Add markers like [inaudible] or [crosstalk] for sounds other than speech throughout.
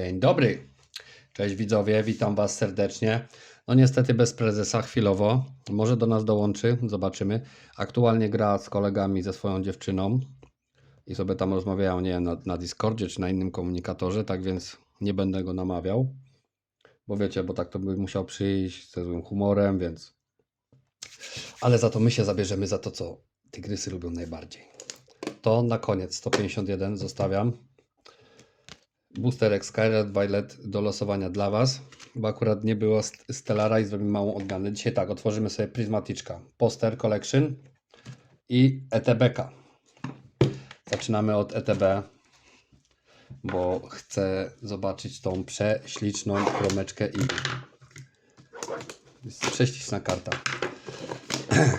Dzień dobry. Cześć widzowie, witam Was serdecznie. No niestety bez prezesa chwilowo. Może do nas dołączy, zobaczymy. Aktualnie gra z kolegami, ze swoją dziewczyną i sobie tam rozmawiają, nie na, na Discordzie czy na innym komunikatorze, tak więc nie będę go namawiał. Bo wiecie, bo tak to by musiał przyjść ze złym humorem, więc... Ale za to my się zabierzemy za to, co tygrysy lubią najbardziej. To na koniec 151 zostawiam boosterek Skyred Violet do losowania dla Was, bo akurat nie było st- Stellara i zrobimy małą odmianę. Dzisiaj tak, otworzymy sobie Prismaticzka, Poster Collection i ETB-ka. Zaczynamy od ETB, bo chcę zobaczyć tą prześliczną kromeczkę i jest prześliczna karta. [clears throat]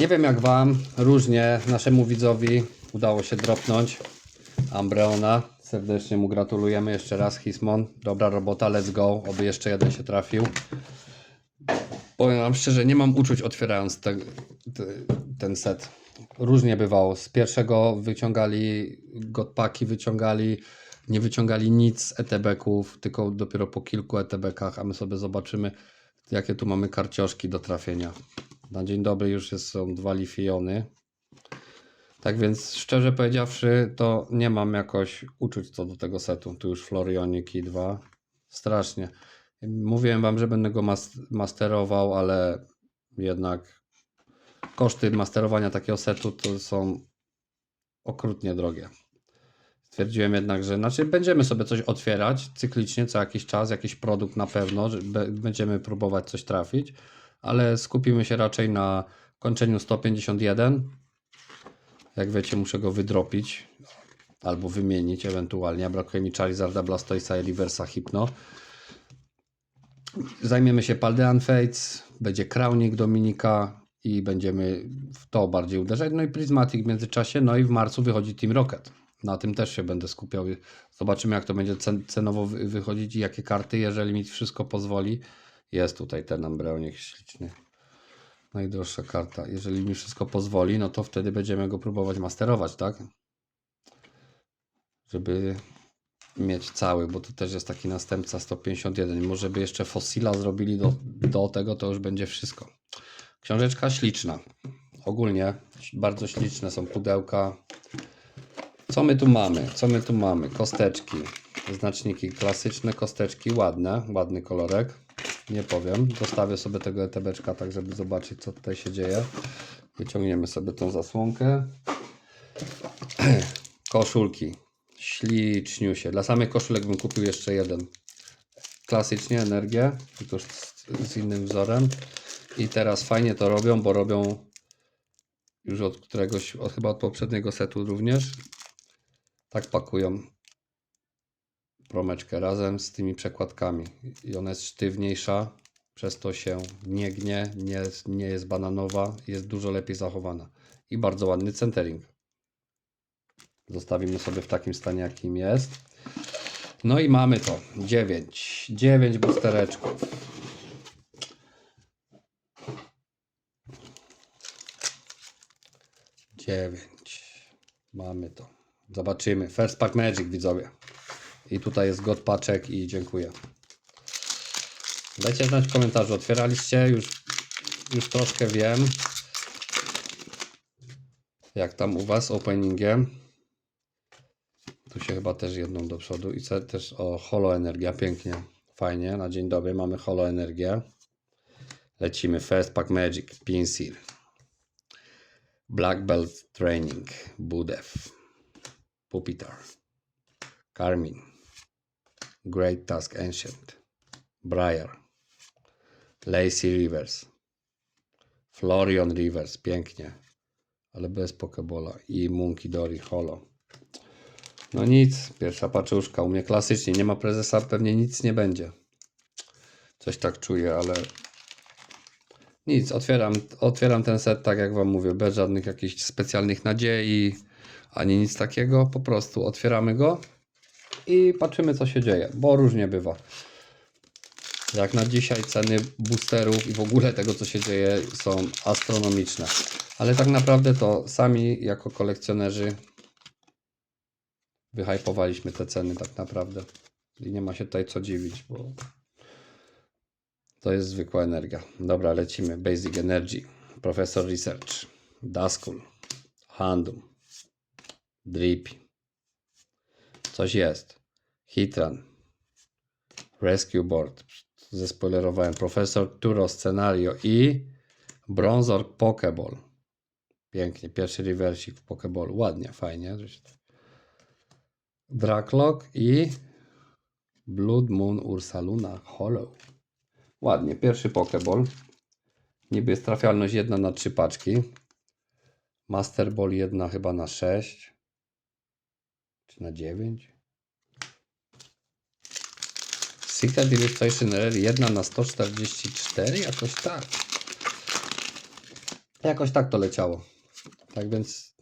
Nie wiem jak Wam, różnie naszemu widzowi udało się dropnąć Ambreona. Serdecznie mu gratulujemy jeszcze raz, Hismon. Dobra robota, let's go. Oby jeszcze jeden się trafił. Powiem Wam szczerze, nie mam uczuć otwierając te, te, ten set. Różnie bywało. Z pierwszego wyciągali godpaki, wyciągali, nie wyciągali nic z ETB-ków, tylko dopiero po kilku ETB-kach, a my sobie zobaczymy, jakie tu mamy karcioszki do trafienia. Na dzień dobry już jest, są dwa lifiony. Tak więc szczerze powiedziawszy, to nie mam jakoś uczuć co do tego setu. Tu już Florioniki 2. Strasznie. Mówiłem wam, że będę go mas- masterował, ale jednak koszty masterowania takiego setu to są okrutnie drogie. Stwierdziłem jednak, że znaczy będziemy sobie coś otwierać cyklicznie co jakiś czas, jakiś produkt na pewno, będziemy próbować coś trafić, ale skupimy się raczej na kończeniu 151 jak wiecie, muszę go wydropić albo wymienić ewentualnie. Brakuje mi Charizarda, Blastoisa i Reversa Hypno. Zajmiemy się Paldean Fates, będzie Crownik Dominika i będziemy w to bardziej uderzać. No i Prismatic w międzyczasie, no i w marcu wychodzi Team Rocket. Na tym też się będę skupiał. Zobaczymy, jak to będzie cen- cenowo wy- wychodzić i jakie karty, jeżeli mi wszystko pozwoli. Jest tutaj ten Ambreonik śliczny. Najdroższa karta. Jeżeli mi wszystko pozwoli, no to wtedy będziemy go próbować masterować, tak? Żeby mieć cały, bo tu też jest taki następca 151. Może by jeszcze fossila zrobili do, do tego, to już będzie wszystko. Książeczka śliczna. Ogólnie bardzo śliczne są pudełka. Co my tu mamy? Co my tu mamy? Kosteczki. Znaczniki klasyczne, kosteczki ładne, ładny kolorek. Nie powiem. Dostawię sobie tego ETBczka, tak żeby zobaczyć, co tutaj się dzieje. Wyciągniemy sobie tą zasłonkę. [clears throat] Koszulki. Śliczniusie. Dla samych koszulek bym kupił jeszcze jeden. Klasycznie energię, tylko z, z innym wzorem. I teraz fajnie to robią, bo robią już od któregoś, od, chyba od poprzedniego setu również. Tak pakują promeczkę razem z tymi przekładkami. I ona jest sztywniejsza, przez to się nie gnie, nie, nie jest bananowa, jest dużo lepiej zachowana. I bardzo ładny centering. Zostawimy sobie w takim stanie, jakim jest. No i mamy to. 9. 9 boostereczków. Dziewięć. Mamy to. Zobaczymy. First Pack Magic, widzowie. I tutaj jest God Paczek i dziękuję. Dajcie znać w komentarzu. Otwieraliście? Już, już troszkę wiem. Jak tam u Was openingiem? Tu się chyba też jedną do przodu. I co też o holo energia. Pięknie. Fajnie. Na dzień dobry mamy holo energię. Lecimy. First Pack Magic. Pinsir. Black Belt Training. Budev. Pupitar. Carmin. Great Task Ancient. Briar. Lacy Rivers. Florian Rivers. Pięknie. Ale bez Pokebola. I Monkey Dory Holo. No nic. Pierwsza paczuszka. U mnie klasycznie. Nie ma prezesa. Pewnie nic nie będzie. Coś tak czuję, ale nic. Otwieram, otwieram ten set tak jak Wam mówię. Bez żadnych jakichś specjalnych nadziei. Ani nic takiego. Po prostu otwieramy go i patrzymy co się dzieje, bo różnie bywa. Jak na dzisiaj ceny boosterów i w ogóle tego co się dzieje są astronomiczne. Ale tak naprawdę to sami jako kolekcjonerzy wyhypowaliśmy te ceny tak naprawdę. I nie ma się tutaj co dziwić, bo to jest zwykła energia. Dobra, lecimy. Basic Energy, Professor Research, Daskul, Handum, Drippy. Coś jest. Hitran, Rescue Board. Zespoilerowałem. Profesor Turo Scenario i Bronzor Pokeball. Pięknie. Pierwszy rewersik w Pokeballu. Ładnie, fajnie. Draklock i Blood Moon Ursaluna Hollow. Ładnie. Pierwszy Pokeball. Niby jest trafialność jedna na trzy paczki. Master Ball jedna chyba na 6. Czy na 9? Secret Illustration Rare 1 na 144? Jakoś tak. Jakoś tak to leciało. Tak więc,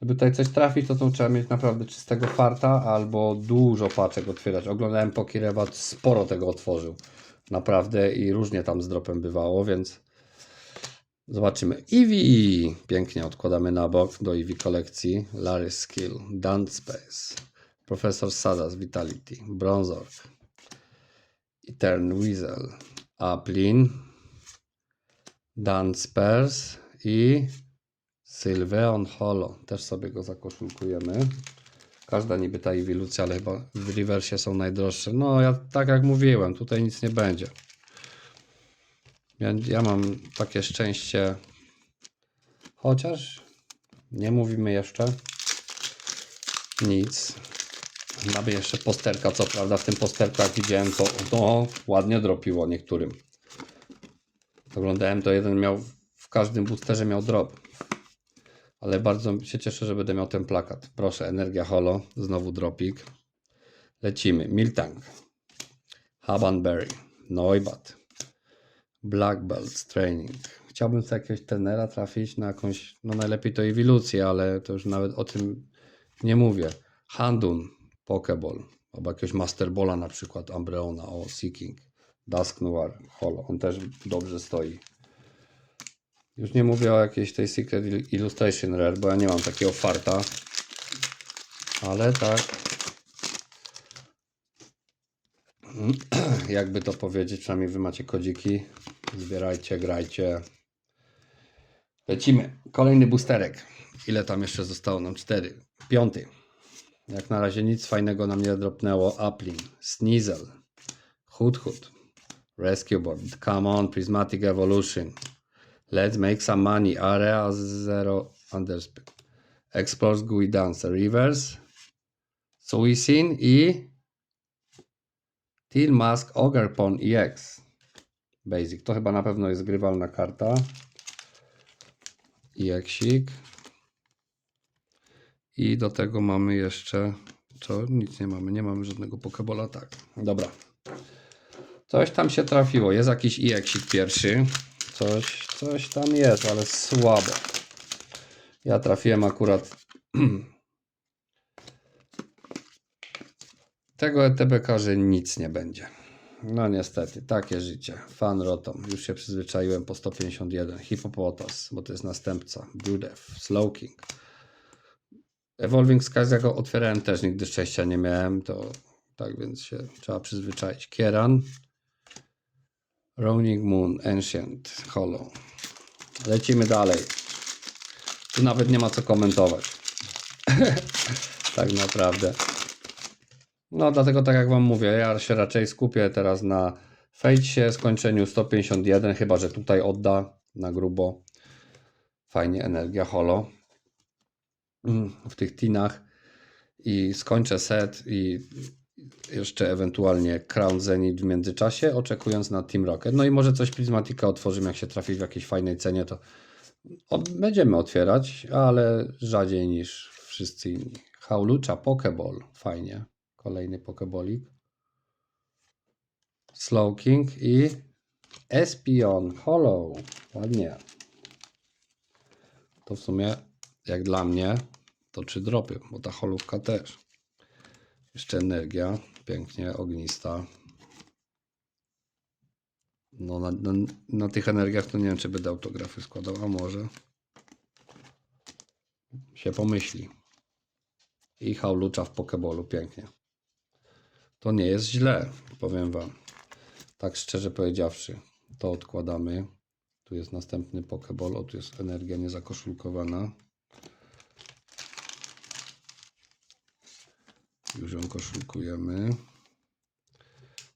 żeby tutaj coś trafić, to, to trzeba mieć naprawdę czystego farta albo dużo paczek otwierać. Oglądałem Pokirewat, sporo tego otworzył. Naprawdę i różnie tam z dropem bywało, więc zobaczymy. Eevee! Pięknie odkładamy na bok do Eevee kolekcji. Larry Skill, Dance Space, Professor Sadas, Vitality, Bronzorg, Etern Weasel, Uplin, Dan i Sylveon Holo. Też sobie go zakoszulkujemy. Każda niby ta ewilucja, ale chyba w reversie są najdroższe. No, ja tak jak mówiłem, tutaj nic nie będzie. Ja, ja mam takie szczęście, chociaż nie mówimy jeszcze nic. Mamy jeszcze posterka, co prawda w tym posterku jak widziałem to no, ładnie dropiło niektórym. Oglądałem to jeden miał, w każdym boosterze miał drop. Ale bardzo się cieszę, że będę miał ten plakat. Proszę, Energia Holo, znowu dropik. Lecimy. Miltank, Habanberry, Noibat, Black Belt Training. Chciałbym sobie jakiegoś trenera trafić na jakąś, no najlepiej to ewolucję, ale to już nawet o tym nie mówię. Handun, Pokeball, albo jakiegoś Master Balla na przykład, Ambreona, o Seeking, Dusk Noir, Holo. On też dobrze stoi. Już nie mówię o jakiejś tej Secret Il- Illustration Rare, bo ja nie mam takiego farta. Ale tak. Jakby to powiedzieć, przynajmniej wy macie kodziki. Zbierajcie, grajcie. Lecimy. Kolejny boosterek. Ile tam jeszcze zostało nam? Cztery. Piąty. Jak na razie nic fajnego nam nie dropnęło. Uplin, Sneasel, Hood Hood, Rescue Board, Come On, Prismatic Evolution, Let's Make Some Money, Area Zero Underspin, Explores GUI Dance, Reverse, Suisin i Teal Mask Ogerpon EX. Basic. To chyba na pewno jest grywalna karta. EXik. I do tego mamy jeszcze. Co? Nic nie mamy. Nie mamy żadnego Pokebola. Tak. Dobra. Coś tam się trafiło. Jest jakiś EXik pierwszy. Coś, coś tam jest, ale słabo. Ja trafiłem akurat. [clears throat] Tego ETBK, że nic nie będzie. No niestety, takie życie. Fan Rotom. Już się przyzwyczaiłem po 151. Hippopotas, bo to jest następca. Brudev, Slowking. Evolving Skies, jak go otwierałem też nigdy szczęścia nie miałem, to tak więc się trzeba przyzwyczaić. Kieran, Roning Moon, Ancient, Hollow. Lecimy dalej. Tu nawet nie ma co komentować. [laughs] tak naprawdę. No dlatego tak jak wam mówię, ja się raczej skupię teraz na fejcie, skończeniu 151, chyba że tutaj odda na grubo. Fajnie, energia holo Mm, w tych tinach i skończę set i jeszcze ewentualnie Crown Zenith w międzyczasie, oczekując na Team Rocket. No i może coś Prismatika otworzymy, jak się trafi w jakiejś fajnej cenie, to będziemy otwierać, ale rzadziej niż wszyscy inni. Haulucha Pokeball, fajnie. Kolejny Pokebolik. Slowking i Espion Hollow, ładnie. To w sumie, jak dla mnie, to trzy dropy, bo ta holówka też. Jeszcze energia, pięknie, ognista. No na, na, na tych energiach to nie wiem, czy będę autografy składał, a może się pomyśli. I Haulucza w Pokebolu, pięknie. To nie jest źle, powiem Wam. Tak szczerze powiedziawszy, to odkładamy. Tu jest następny Pokeball, o tu jest energia niezakoszulkowana. Już ją koszulkujemy.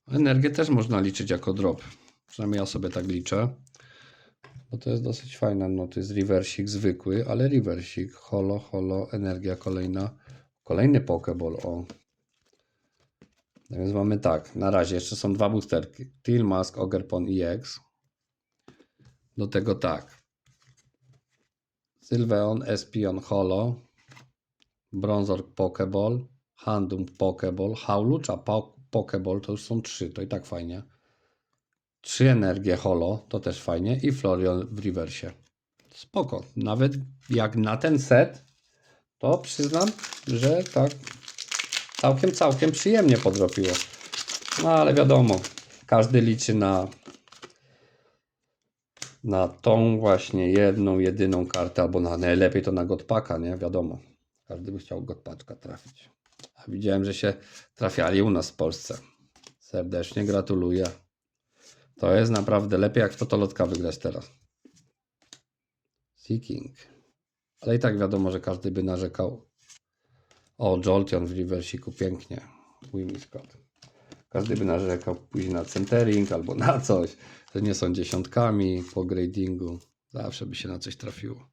Energię też można liczyć jako drop. Przynajmniej ja sobie tak liczę. Bo to jest dosyć fajne. No to jest reversik zwykły, ale reversik. Holo, holo, energia kolejna. Kolejny Pokeball, o. No więc mamy tak, na razie jeszcze są dwa boosterki. Teal Mask, Ogerpon EX. Do tego tak. Sylveon, Espion, Holo. Bronzor, Pokeball. Handum, Pokeball. Howlucha, po Pokeball, to już są trzy, to i tak fajnie. Trzy energie Holo, to też fajnie. I Florion w rewersie. Spoko. Nawet jak na ten set, to przyznam, że tak całkiem, całkiem przyjemnie podrobiło. No ale wiadomo, każdy liczy na na tą właśnie jedną, jedyną kartę, albo na najlepiej to na Godpaka, nie? Wiadomo. Każdy by chciał Godpaczka trafić. A widziałem, że się trafiali u nas w Polsce. Serdecznie gratuluję. To jest naprawdę lepiej jak w Totolotka wygrać teraz. Seeking. Ale i tak wiadomo, że każdy by narzekał. O, Jolteon w reversiku, pięknie. Scott. Każdy by narzekał później na centering albo na coś, że nie są dziesiątkami po gradingu. Zawsze by się na coś trafiło.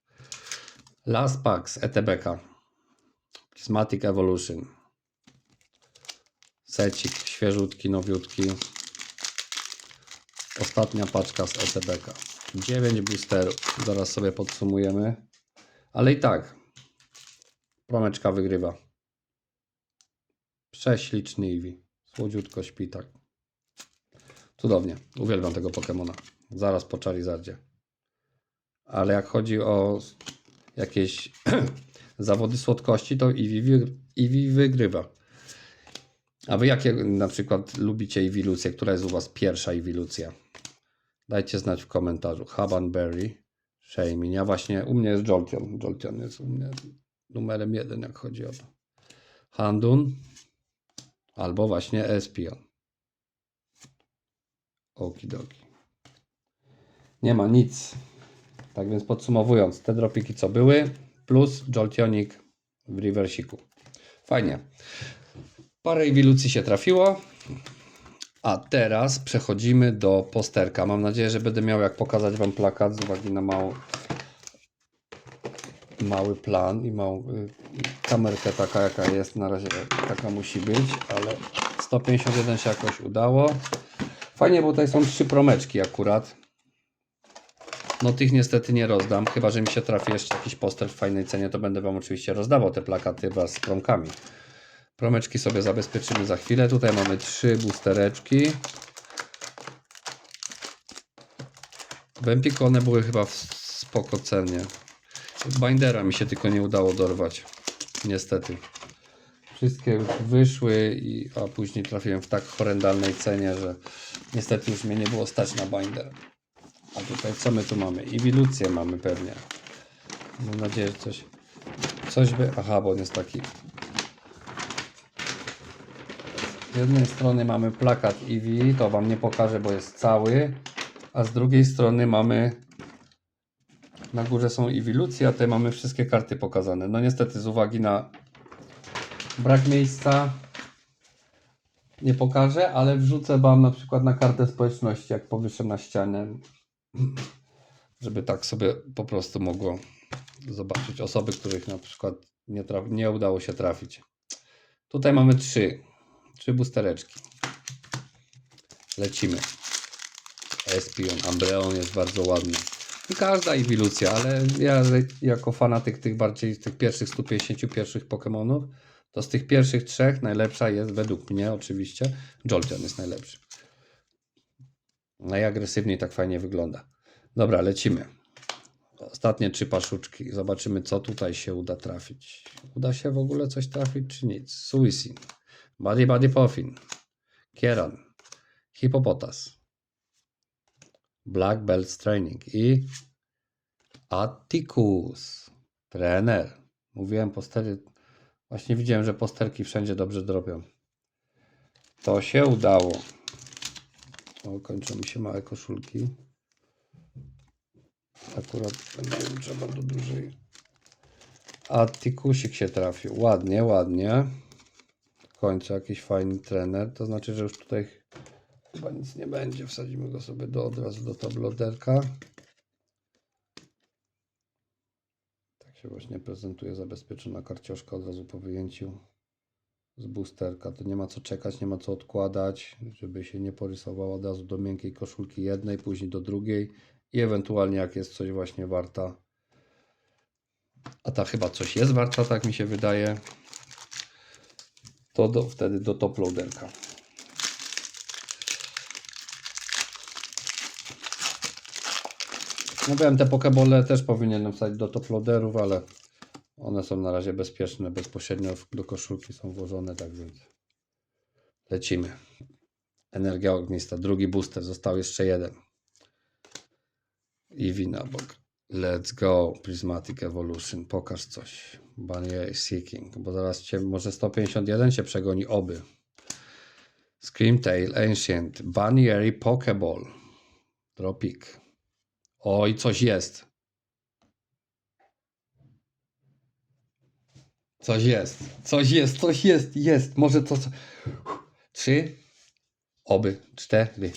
Last Packs ETBK. Prismatic Evolution. Secik świeżutki, nowiutki. Ostatnia paczka z ETBK. 9 boosterów. Zaraz sobie podsumujemy. Ale i tak. Promeczka wygrywa. Prześliczny Eevee. Słodziutko śpi tak. Cudownie. Uwielbiam tego Pokemona. Zaraz po Charizardzie. Ale jak chodzi o jakieś [clears throat] zawody słodkości, to Eevee, wy- Eevee wygrywa. A wy jakie na przykład lubicie ewilucję? Która jest u was pierwsza ewilucja? Dajcie znać w komentarzu. Habanberry, Shamin. Ja właśnie, u mnie jest Jolteon. Jolteon jest u mnie numerem jeden, jak chodzi o to. Handun albo właśnie Espion. Okidoki. Nie ma nic. Tak więc podsumowując, te dropiki co były, plus Joltionik w reversiku. Fajnie. Parę ewilucji się trafiło. A teraz przechodzimy do posterka. Mam nadzieję, że będę miał jak pokazać Wam plakat z uwagi na małą, mały plan i małą y, kamerkę taka jaka jest. Na razie taka musi być, ale 151 się jakoś udało. Fajnie, bo tutaj są trzy promeczki akurat. No tych niestety nie rozdam, chyba że mi się trafi jeszcze jakiś poster w fajnej cenie, to będę Wam oczywiście rozdawał te plakaty wraz z promkami. Promeczki sobie zabezpieczymy za chwilę. Tutaj mamy trzy boostereczki. W Empiku one były chyba w spoko cenie. Bindera mi się tylko nie udało dorwać. Niestety. Wszystkie wyszły, i, a później trafiłem w tak horrendalnej cenie, że niestety już mnie nie było stać na binder. A tutaj co my tu mamy? Ewilucję mamy pewnie. Mam nadzieję, że coś, coś by... Aha, bo on jest taki Z jednej strony mamy plakat Eevee, to Wam nie pokażę, bo jest cały, a z drugiej strony mamy na górze są Ewilucje, a tutaj mamy wszystkie karty pokazane. No niestety z uwagi na brak miejsca nie pokażę, ale wrzucę Wam na przykład na kartę społeczności, jak powyższę na ścianę, żeby tak sobie po prostu mogło zobaczyć osoby, których na przykład nie, nie udało się trafić. Tutaj mamy trzy. Trzy boostereczki. Lecimy. Espion, Ambreon jest bardzo ładny. Każda ewilucja, ale ja jako fanatyk tych bardziej tych pierwszych 150 pierwszych Pokémonów, to z tych pierwszych trzech najlepsza jest według mnie oczywiście Jolteon jest najlepszy. Najagresywniej tak fajnie wygląda. Dobra, lecimy. Ostatnie trzy paszuczki. Zobaczymy, co tutaj się uda trafić. Uda się w ogóle coś trafić, czy nic? Suisin. Buddy Buddy Puffin, Kieran, Hippopotas, Black Belts Training i Atticus, trener. Mówiłem postery Właśnie widziałem, że posterki wszędzie dobrze drobią. To się udało. O, kończą mi się małe koszulki. Akurat będzie trzeba do dużej. A tikusik się trafił. Ładnie, ładnie. W końcu jakiś fajny trener. To znaczy, że już tutaj chyba nic nie będzie. Wsadzimy go sobie do, od razu do tabloderka. Tak się właśnie prezentuje zabezpieczona karcioszka od razu po wyjęciu z boosterka. To nie ma co czekać, nie ma co odkładać, żeby się nie porysowało od razu do miękkiej koszulki jednej, później do drugiej i ewentualnie jak jest coś właśnie warta. A ta chyba coś jest warta, tak mi się wydaje. To do, wtedy do top loaderka. No wiem, te pokebole też powinienem wsadzić do top loaderów, ale one są na razie bezpieczne, bezpośrednio do koszulki są włożone, tak więc lecimy. Energia ognista, drugi booster, został jeszcze jeden. I wina bok. Let's go, Prismatic Evolution, pokaż coś. Banner Seeking, bo zaraz cię, może 151 cię przegoni oby. Screamtail, Ancient, Bannieri Pokeball, Dropik. Oj, coś jest. Coś jest, coś jest, coś jest, jest. Może to. Trzy, oby, cztery.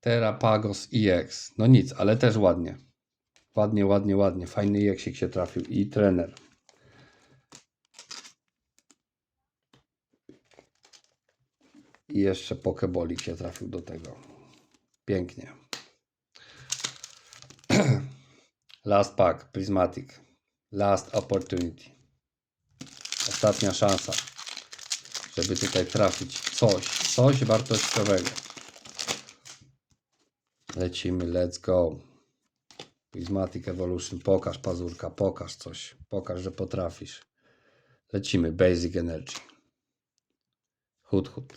Terapagos EX. No nic, ale też ładnie. Ładnie, ładnie, ładnie. Fajny EXik się trafił i trener. I jeszcze Pokebolik się trafił do tego. Pięknie. Last pack, Prismatic. Last opportunity. Ostatnia szansa, żeby tutaj trafić coś, coś wartościowego. Lecimy, let's go. Prismatic Evolution, pokaż pazurka, pokaż coś, pokaż, że potrafisz. Lecimy, Basic Energy. Hood Hood.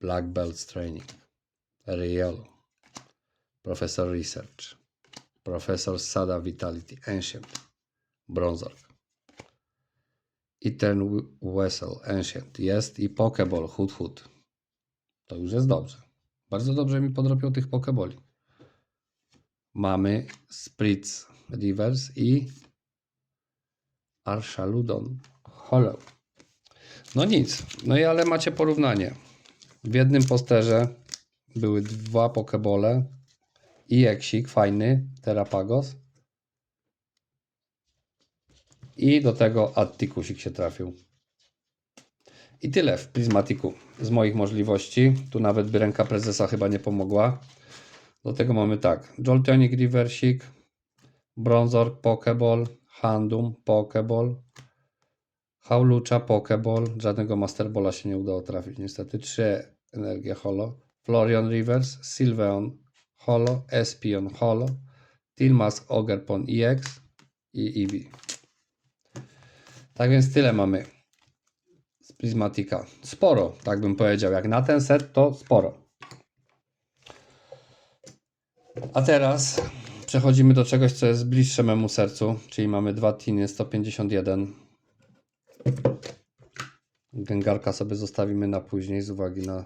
Black Belts Training. Ariel. Professor Research. Professor Sada Vitality Ancient. Bronzorg. Etern Wessel Ancient. Jest i Pokeball Hood Hood. To już jest dobrze. Bardzo dobrze mi podrobią tych Pokeboli. Mamy Spritz Reverse i Arshaludon Hollow. No nic. No i ale macie porównanie. W jednym posterze były dwa Pokebole i Eksik fajny, Terapagos. I do tego Attikusik się trafił. I tyle w Prismatiku z moich możliwości. Tu nawet by ręka prezesa chyba nie pomogła. Do tego mamy tak. Jolteonic Reversik, Bronzor Pokeball, Handum Pokeball, Haulucha Pokeball. Żadnego Masterbola się nie udało trafić. Niestety trzy energie Holo. Florian Rivers, Sylveon Holo, Espion Holo, Tilmask Ogerpon EX i Eevee. Tak więc tyle mamy z Prismatika. Sporo, tak bym powiedział. Jak na ten set, to sporo. A teraz przechodzimy do czegoś, co jest bliższe memu sercu, czyli mamy dwa tiny 151. Gęgarka sobie zostawimy na później z uwagi na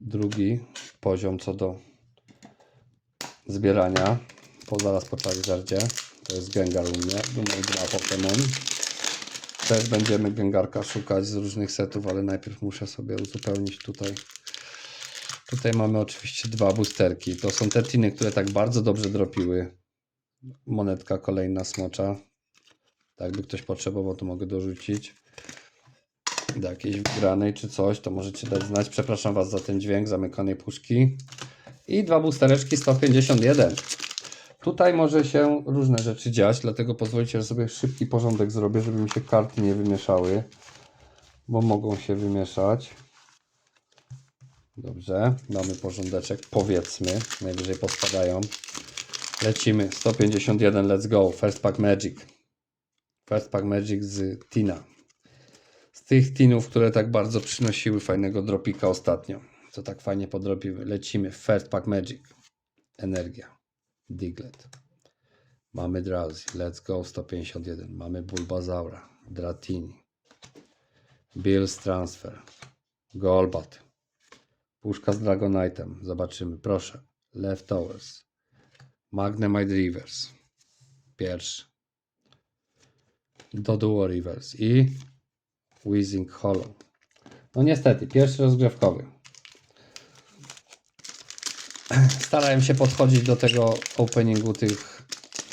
drugi poziom co do zbierania. Po zaraz po Charizardzie. To jest Gengar u mnie. Numer dwa Pokémon. Też będziemy Gengarka szukać z różnych setów, ale najpierw muszę sobie uzupełnić tutaj. Tutaj mamy oczywiście dwa boosterki. To są te tiny, które tak bardzo dobrze dropiły. Monetka kolejna smocza. Tak by ktoś potrzebował, to mogę dorzucić. Do jakiejś wygranej czy coś, to możecie dać znać. Przepraszam Was za ten dźwięk zamykanej puszki. I dwa boostereczki 151. Tutaj może się różne rzeczy dziać, dlatego pozwolicie, że sobie szybki porządek zrobię, żeby mi się karty nie wymieszały, bo mogą się wymieszać. Dobrze, mamy porządeczek, powiedzmy, najwyżej pospadają. Lecimy, 151, let's go, first pack magic. First pack magic z Tina. Z tych Tinów, które tak bardzo przynosiły fajnego dropika ostatnio, co tak fajnie podrobiły. Lecimy, first pack magic. Energia. Diglett. Mamy Drowsy, Let's Go 151. Mamy Bulbazaura. Dratini. Bills Transfer. Golbat. Puszka z Dragonite'em. Zobaczymy, proszę. Leftovers. Magnemite Rivers. Pierwszy. Doduo Rivers i Wheezing Hollow. No niestety, pierwszy rozgrzewkowy. Starałem się podchodzić do tego openingu tych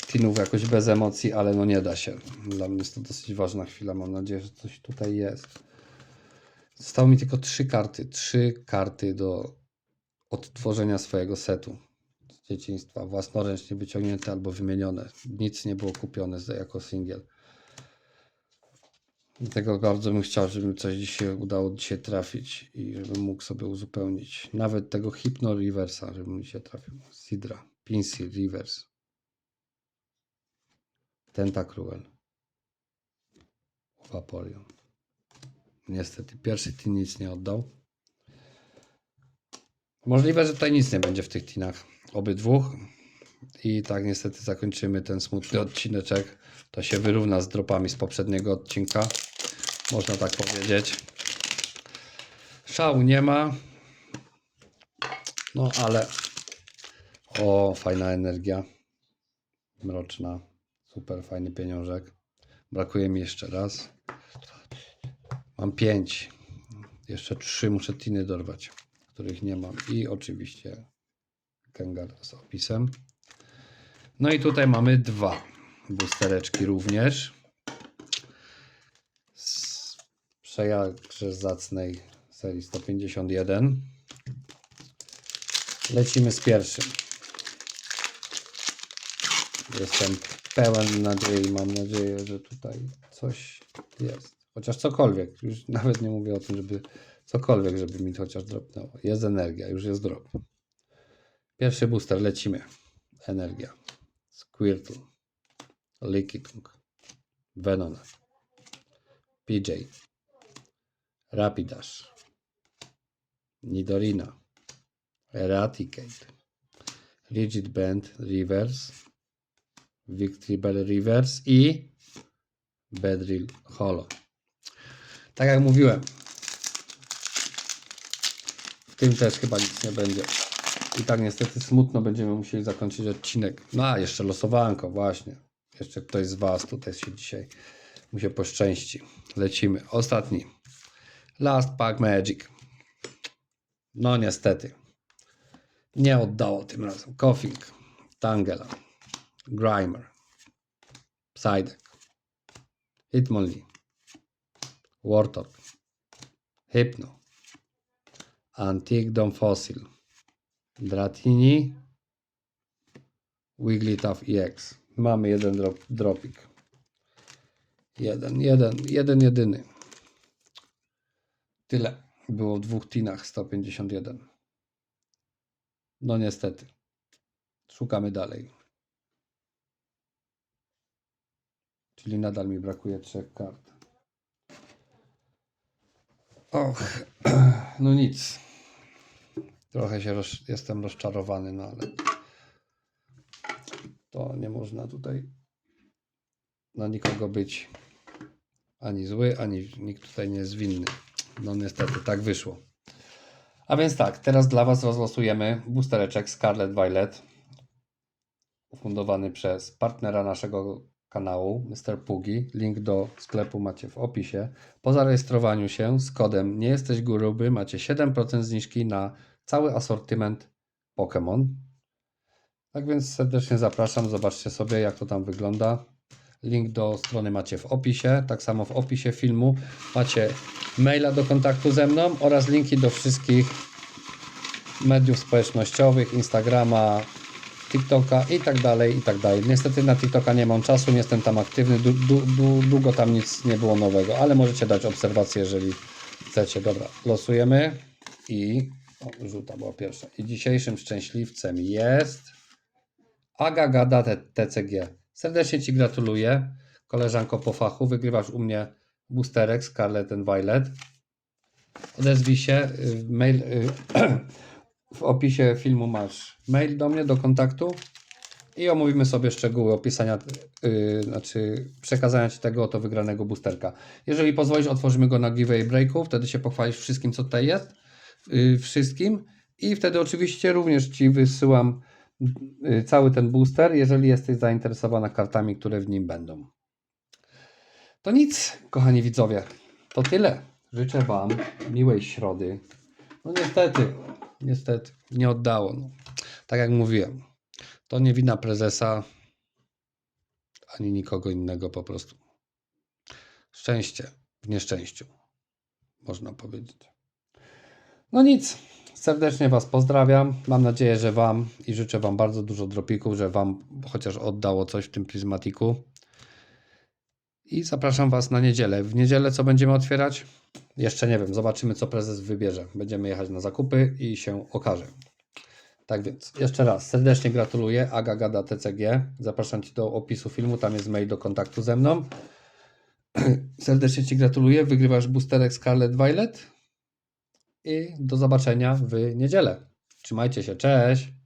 tinów jakoś bez emocji, ale no nie da się. Dla mnie jest to dosyć ważna chwila. Mam nadzieję, że coś tutaj jest. Zostały mi tylko trzy karty. Trzy karty do odtworzenia swojego setu z dzieciństwa. Własnoręcznie wyciągnięte albo wymienione. Nic nie było kupione jako singiel. Dlatego bardzo bym chciał, żeby mi coś dzisiaj udało dzisiaj trafić i żebym mógł sobie uzupełnić. Nawet tego Hypno Reversa, żeby mi się trafił. Sidra, Pinsy, Reverse. Tentacruel. Vaporeon. Niestety pierwszy tin nic nie oddał. Możliwe, że tutaj nic nie będzie w tych tinach. Obydwóch. I tak niestety zakończymy ten smutny odcineczek. To się wyrówna z dropami z poprzedniego odcinka. Można tak powiedzieć. Szału nie ma. No ale. O, fajna energia. Mroczna. Super fajny pieniążek. Brakuje mi jeszcze raz. Mam pięć. Jeszcze trzy muszę tiny dorwać, których nie mam. I oczywiście Kengar z opisem. No i tutaj mamy dwa boostereczki również. Z przejakrze zacnej serii 151. Lecimy z pierwszym. Jestem pełen nadziei. Mam nadzieję, że tutaj coś jest. Chociaż cokolwiek. Już nawet nie mówię o tym, żeby cokolwiek, żeby mi chociaż dropnęło. Jest energia, już jest drop. Pierwszy booster, lecimy. Energia. Squirtle. Lickitung. Venona. PJ. Rapidash. Nidorina. Eradicate. Rigid Band Reverse. Victory Bell Reverse i Bedrill Hollow. Tak jak mówiłem, w tym też chyba nic nie będzie. I tak niestety smutno będziemy musieli zakończyć odcinek. No a jeszcze losowanko, właśnie. Jeszcze ktoś z Was tutaj się dzisiaj mu się poszczęści. Lecimy. Ostatni. Last Pack Magic. No niestety. Nie oddało tym razem. Coughing. Tangela. Grimer. Psyduck. Hitmonlee. Wartork. Hypno. Antigdon Fossil. Dratini. Wigglytuff EX. Mamy jeden drop, dropik. Jeden, jeden, jeden, jedyny. Tyle było w dwóch tinach 151. No niestety. Szukamy dalej. Czyli nadal mi brakuje trzech kart. Och, [clears throat] no nic. Trochę się roz, jestem rozczarowany, no ale to nie można tutaj na nikogo być ani zły, ani nikt tutaj nie jest winny. No niestety, tak wyszło. A więc tak, teraz dla Was rozlosujemy boostereczek Scarlet Violet ufundowany przez partnera naszego kanału, Mr. Pugi. Link do sklepu macie w opisie. Po zarejestrowaniu się z kodem nie jesteś gruby macie 7% zniżki na cały asortyment Pokémon. Tak więc serdecznie zapraszam, zobaczcie sobie jak to tam wygląda. Link do strony macie w opisie. Tak samo w opisie filmu macie maila do kontaktu ze mną oraz linki do wszystkich mediów społecznościowych, Instagrama, TikToka i tak dalej, i tak dalej. Niestety na TikToka nie mam czasu, nie jestem tam aktywny, długo tam nic nie było nowego, ale możecie dać obserwację, jeżeli chcecie. Dobra, losujemy i o, żółta była pierwsza. I dzisiejszym szczęśliwcem jest Agagada T- TCG. Serdecznie Ci gratuluję, koleżanko po fachu. Wygrywasz u mnie boosterek Scarlet and Violet. Odezwij się, y, mail, y, [clears throat] w opisie filmu masz mail do mnie, do kontaktu i omówimy sobie szczegóły opisania, yy, znaczy przekazania Ci tego oto wygranego boosterka. Jeżeli pozwolisz, otworzymy go na giveaway breaku, wtedy się pochwalisz wszystkim, co tutaj jest, yy, wszystkim i wtedy oczywiście również Ci wysyłam cały ten booster, jeżeli jesteś zainteresowana kartami, które w nim będą. To nic, kochani widzowie, to tyle. Życzę Wam miłej środy. No niestety, niestety, nie oddało. No. Tak jak mówiłem, to nie wina prezesa ani nikogo innego po prostu. Szczęście w nieszczęściu, można powiedzieć. No nic, serdecznie Was pozdrawiam. Mam nadzieję, że Wam i życzę Wam bardzo dużo dropików, że Wam chociaż oddało coś w tym pryzmatiku. I zapraszam Was na niedzielę. W niedzielę co będziemy otwierać? Jeszcze nie wiem, zobaczymy co prezes wybierze. Będziemy jechać na zakupy i się okaże. Tak więc, jeszcze raz serdecznie gratuluję. Aga Gada TCG. Zapraszam Cię do opisu filmu, tam jest mail do kontaktu ze mną. [clears throat] Serdecznie Ci gratuluję. Wygrywasz boosterek Scarlet Violet. I do zobaczenia w niedzielę. Trzymajcie się, cześć!